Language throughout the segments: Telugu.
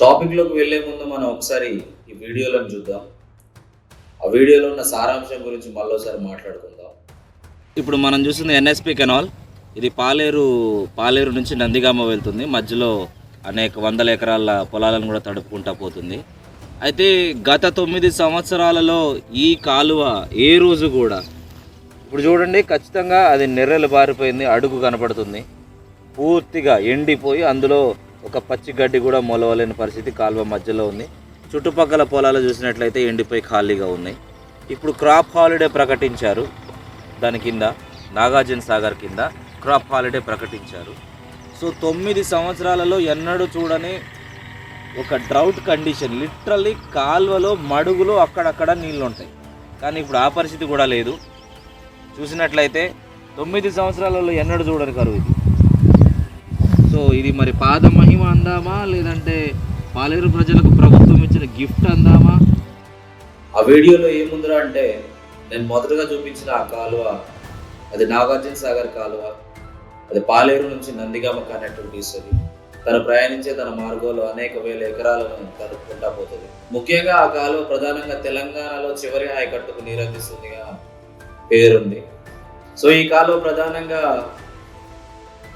టాపిక్లోకి వెళ్ళే ముందు మనం ఒకసారి ఈ వీడియోలను చూద్దాం. ఆ వీడియోలో ఉన్న సారాంశం గురించి మళ్ళీసారి మాట్లాడుకుందాం. ఇప్పుడు మనం చూస్తుంది ఎన్ఎస్పి కెనాల్ ఇది పాలేరు పాలేరు నుంచి నందిగామ వెళ్తుంది. మధ్యలో అనేక వందల ఎకరాల పొలాలను కూడా తడుపుకుంటా పోతుంది. అయితే గత తొమ్మిది సంవత్సరాలలో ఈ కాలువ ఏ రోజు కూడా ఇప్పుడు చూడండి ఖచ్చితంగా అది నెర్రెలు బారిపోయింది అడుగు కనపడుతుంది. పూర్తిగా ఎండిపోయి అందులో ఒక పచ్చి గడ్డి కూడా మొలవలేని పరిస్థితి కాలువ మధ్యలో ఉంది. చుట్టుపక్కల పొలాలు చూసినట్లయితే ఎండిపోయి ఖాళీగా ఉన్నాయి. ఇప్పుడు క్రాప్ హాలిడే ప్రకటించారు. దాని కింద నాగార్జున సాగర్ కింద క్రాప్ హాలిడే ప్రకటించారు. సో తొమ్మిది సంవత్సరాలలో ఎన్నడూ చూడని ఒక డ్రౌట్ కండిషన్ లిటరల్లీ కాల్వలో మడుగులో అక్కడక్కడ నీళ్ళు ఉంటాయి. కానీ ఇప్పుడు ఆ పరిస్థితి కూడా లేదు. చూసినట్లయితే తొమ్మిది సంవత్సరాలలో ఎన్నడూ చూడని కరువు ఇది. సో ఇది మరి పాద మహిమ అందామా? లేదంటే పాలేరు ప్రజలకు ప్రభుత్వం ఇచ్చిన గిఫ్ట్ అందామా? ఆ వీడియోలో ఏముందిరా అంటే నేను మొదటగా చూపించిన ఆ కాలువ అది నాగార్జున సాగర్ కాలువ అది పాలేరు నుంచి నందిగామ కనెక్టివిటీస్ తను ప్రయాణించే తన మార్గంలో అనేక వేల ఎకరాలను తడుపుకుంటా పోతుంది. ముఖ్యంగా ఆ కాలువ ప్రధానంగా తెలంగాణలో చివరి ఆయకట్టుకు నీరందిస్తుందిగా పేరుంది. సో ఈ కాలువ ప్రధానంగా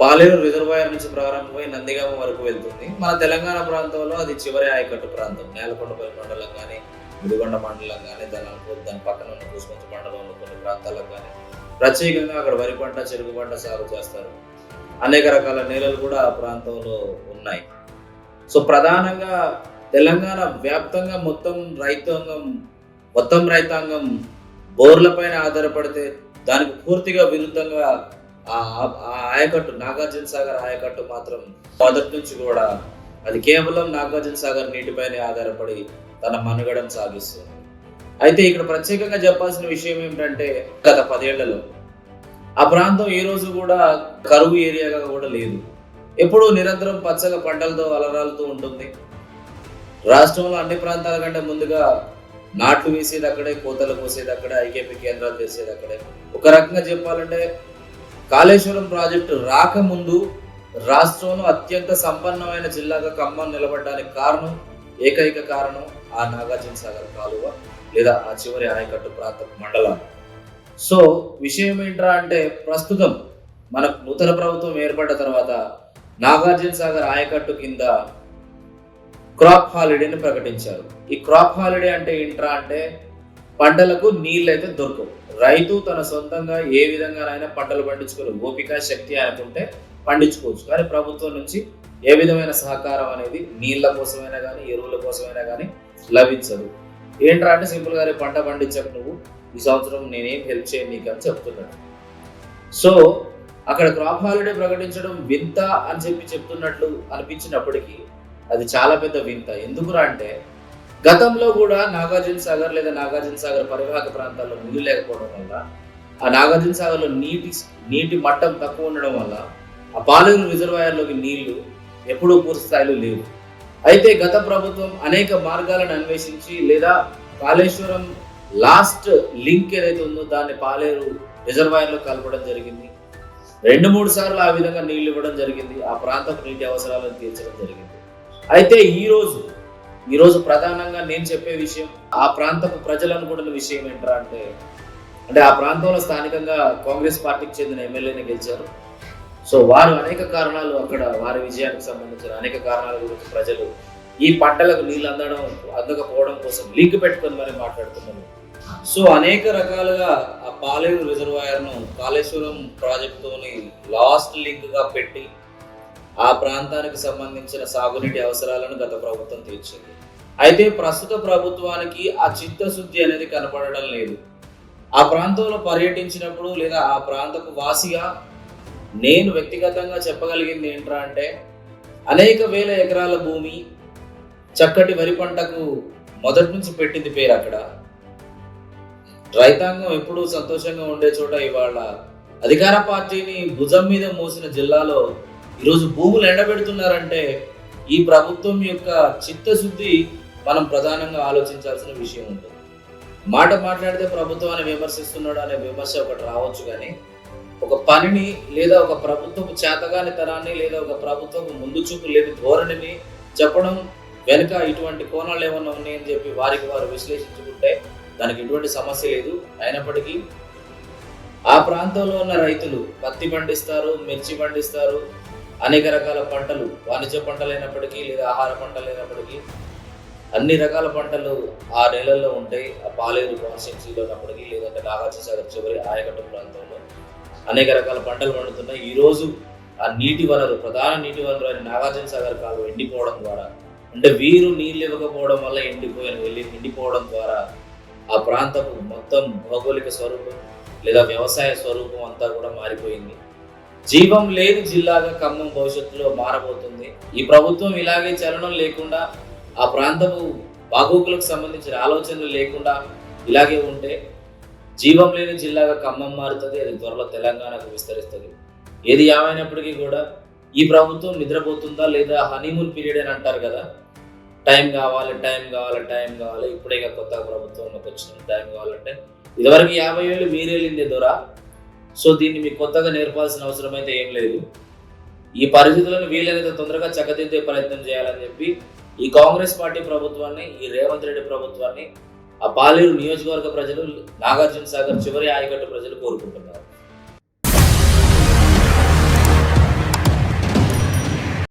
పాలేరు రిజర్వాయర్ నుంచి ప్రారంభమై నందిగామ వరకు వెళ్తుంది. మన తెలంగాణ ప్రాంతంలో అది చివరి ఆయకట్టు ప్రాంతం. నేలకొండపల్లి మండలం కానీ ముదిగొండ మండలం కానీ దాని దాని పక్కన ఉన్న కూసుకొంచ మండలంలో కొన్ని ప్రాంతాలకు కానీ ప్రత్యేకంగా అక్కడ వరి పంట చెరుకు పంట సాగు చేస్తారు. అనేక రకాల నేలలు కూడా ఆ ప్రాంతంలో ఉన్నాయి. సో ప్రధానంగా తెలంగాణ వ్యాప్తంగా మొత్తం రైతాంగం మొత్తం రైతాంగం బోర్లపైన ఆధారపడితే దానికి పూర్తిగా విరుద్ధంగా ఆ ఆ ఆయకట్టు నాగార్జున సాగర్ ఆయకట్టు మాత్రం మొదటి నుంచి కూడా అది కేవలం నాగార్జున సాగర్ నీటిపైనే ఆధారపడి తన మనుగడను సాగిస్తుంది. అయితే ఇక్కడ ప్రత్యేకంగా చెప్పాల్సిన విషయం ఏమిటంటే గత పదేళ్ళలో ఆ ప్రాంతం ఏ రోజు కూడా కరువు ఏరియాగా కూడా లేదు. ఎప్పుడూ నిరంతరం పచ్చగా పంటలతో అలరాలుతూ ఉంటుంది. రాష్ట్రంలో అన్ని ప్రాంతాల కంటే ముందుగా నాట్లు వేసేది అక్కడే కోతలు కోసేది అక్కడే ఐకేపీ కేంద్రాలు చేసేది అక్కడే. ఒక రకంగా చెప్పాలంటే కాళేశ్వరం ప్రాజెక్టు రాకముందు రాష్ట్రంలో అత్యంత సంపన్నమైన జిల్లాగా ఖమ్మం నిలబడడానికి కారణం ఏకైక కారణం ఆ నాగార్జున సాగర్ కాలువ లేదా ఆ చివరి ఆయకట్టు ప్రాంత మండలం. సో విషయం ఏంట్రా అంటే ప్రస్తుతం మనకు నూతన ప్రభుత్వం ఏర్పడ్డ తర్వాత నాగార్జున సాగర్ ఆయకట్టు కింద క్రాప్ హాలిడేని ప్రకటించారు. ఈ క్రాప్ హాలిడే అంటే ఏంట్రా అంటే పంటలకు నీళ్ళు అయితే దొరకవు. రైతు తన సొంతంగా ఏ విధంగానైనా పంటలు పండించుకుని ఓపిక శక్తి అనుకుంటే పండించుకోవచ్చు. కానీ ప్రభుత్వం నుంచి ఏ విధమైన సహకారం అనేది నీళ్ళ కోసమైనా కానీ ఎరువుల కోసమైనా కానీ లభించదు. ఏంట్రా అంటే సింపుల్గా రేపు పంట పండించకు నువ్వు ఈ సంవత్సరం నేనేం హెల్ప్ చేయను నీకు అని చెప్తున్నాడు. సో అక్కడ క్రాప్ హాలిడే ప్రకటించడం వింత అని చెప్పి చెప్తున్నట్లు అనిపించినప్పటికీ అది చాలా పెద్ద వింత. ఎందుకురా అంటే గతంలో కూడా నాగార్జున సాగర్ లేదా నాగార్జున సాగర్ పరివాహక ప్రాంతాల్లో నీళ్ళు లేకపోవడం వల్ల ఆ నాగార్జున సాగర్లో నీటి నీటి మట్టం తక్కువ ఉండడం వల్ల ఆ పాలేరు రిజర్వాయర్లోకి నీళ్ళు ఎప్పుడూ పూర్తి స్థాయిలో లేవు. అయితే గత ప్రభుత్వం అనేక మార్గాలను అన్వేషించి లేదా కాళేశ్వరం లాస్ట్ లింక్ ఏదైతే ఉందో దాన్ని పాలేరు రిజర్వాయర్లో కలపడం జరిగింది. రెండు మూడు సార్లు ఆ విధంగా నీళ్ళు ఇవ్వడం జరిగింది. ఆ ప్రాంతపు నీటి అవసరాలను తీర్చడం జరిగింది. అయితే ఈరోజు ఈరోజు ప్రధానంగా నేను చెప్పే విషయం ఆ ప్రాంతపు ప్రజలు అనుకుంటున్న విషయం ఏంట్రా అంటే అంటే ఆ ప్రాంతంలో స్థానికంగా కాంగ్రెస్ పార్టీకి చెందిన ఎమ్మెల్యేని గెలిచారు. సో వారు అనేక కారణాలు అక్కడ వారి విజయానికి సంబంధించిన అనేక కారణాల గురించి ప్రజలు ఈ పంటలకు నీళ్ళు అందడం అందకపోవడం కోసం లింక్ పెట్టుకొని మరి మాట్లాడుతున్నాను సో అనేక రకాలుగా ఆ పాలేరు రిజర్వాయర్ను కాళేశ్వరం ప్రాజెక్ట్తోని లాస్ట్ లింక్గా పెట్టి ఆ ప్రాంతానికి సంబంధించిన సాగునీటి అవసరాలను గత ప్రభుత్వం తీర్చింది. అయితే ప్రస్తుత ప్రభుత్వానికి ఆ చిత్తశుద్ధి అనేది కనపడడం లేదు. ఆ ప్రాంతంలో పర్యటించినప్పుడు లేదా ఆ ప్రాంతపు వాసిగా నేను వ్యక్తిగతంగా చెప్పగలిగింది ఏంట్రా అంటే అనేక వేల ఎకరాల భూమి చక్కటి వరి పంటకు మొదటి నుంచి పెట్టింది పేరు అక్కడ. రైతాంగం ఎప్పుడూ సంతోషంగా ఉండే చోట ఇవాళ అధికార పార్టీని భుజం మీద మోసిన జిల్లాలో ఈరోజు భూములు ఎండబెడుతున్నారంటే ఈ ప్రభుత్వం యొక్క చిత్తశుద్ధి మనం ప్రధానంగా ఆలోచించాల్సిన విషయం ఉంటుంది. మాట మాట్లాడితే ప్రభుత్వాన్ని విమర్శిస్తున్నాడు అనే విమర్శ ఒకటి రావచ్చు కానీ ఒక పనిని లేదా ఒక ప్రభుత్వపు చేతగాని తరాన్ని లేదా ఒక ప్రభుత్వపు ముందు చూపు లేని ధోరణిని చెప్పడం వెనుక ఇటువంటి కోణాలు ఏమన్నా ఉన్నాయని చెప్పి వారికి వారు విశ్లేషించుకుంటే దానికి ఎటువంటి సమస్య లేదు. అయినప్పటికీ ఆ ప్రాంతంలో ఉన్న రైతులు పత్తి పండిస్తారు మిర్చి పండిస్తారు అనేక రకాల పంటలు వాణిజ్య పంటలైనప్పటికీ లేదా ఆహార పంటలైనప్పటికీ అన్ని రకాల పంటలు ఆ నెలల్లో ఉంటాయి. ఆ పాలేరు కాన్స్టిట్యున్సీలో ఉన్నప్పటికీ లేదంటే నాగార్జునసాగర్ చివరి ఆయకట్టు ప్రాంతంలో అనేక రకాల పంటలు పండుతున్నాయి. ఈరోజు ఆ నీటి వనరు ప్రధాన నీటి వనరు అయిన నాగార్జున సాగర్ కాలువ ఎండిపోవడం ద్వారా అంటే వీరు నీళ్ళు ఇవ్వకపోవడం వల్ల ఎండిపోయిన వెళ్ళి ఎండిపోవడం ద్వారా ఆ ప్రాంతపు మొత్తం భౌగోళిక స్వరూపం లేదా వ్యవసాయ స్వరూపం అంతా కూడా మారిపోయింది. జీవం లేని జిల్లాగా ఖమ్మం భవిష్యత్తులో మారబోతుంది. ఈ ప్రభుత్వం ఇలాగే చలనం లేకుండా ఆ ప్రాంతము బాగోగులకు సంబంధించిన ఆలోచనలు లేకుండా ఇలాగే ఉంటే జీవం లేని జిల్లాగా ఖమ్మం మారుతుంది అది త్వరలో తెలంగాణకు విస్తరిస్తుంది. ఏది ఏమైనప్పటికీ కూడా ఈ ప్రభుత్వం నిద్రపోతుందా లేదా హనీమూన్ పీరియడ్ అని అంటారు కదా? టైం కావాలి టైం కావాలి టైం కావాలి. ఇప్పుడే ఇక కొత్త ప్రభుత్వంలోకి వచ్చిన టైం కావాలంటే. ఇదివరకు యాభై ఏళ్ళు మీరేళ్ళింది దొరా? సో దీన్ని మీకు కొత్తగా నేర్పాల్సిన అవసరం అయితే ఏం లేదు. ఈ పరిస్థితులను వీలైనంత తొందరగా చక్కదిద్దే ప్రయత్నం చేయాలని చెప్పి ఈ కాంగ్రెస్ పార్టీ ప్రభుత్వాన్ని ఈ రేవంత్ రెడ్డి ప్రభుత్వాన్ని ఆ పాలేరు నియోజకవర్గ ప్రజలు నాగార్జున సాగర్ చివరి ఆయకట్టు ప్రజలు కోరుకుంటున్నారు.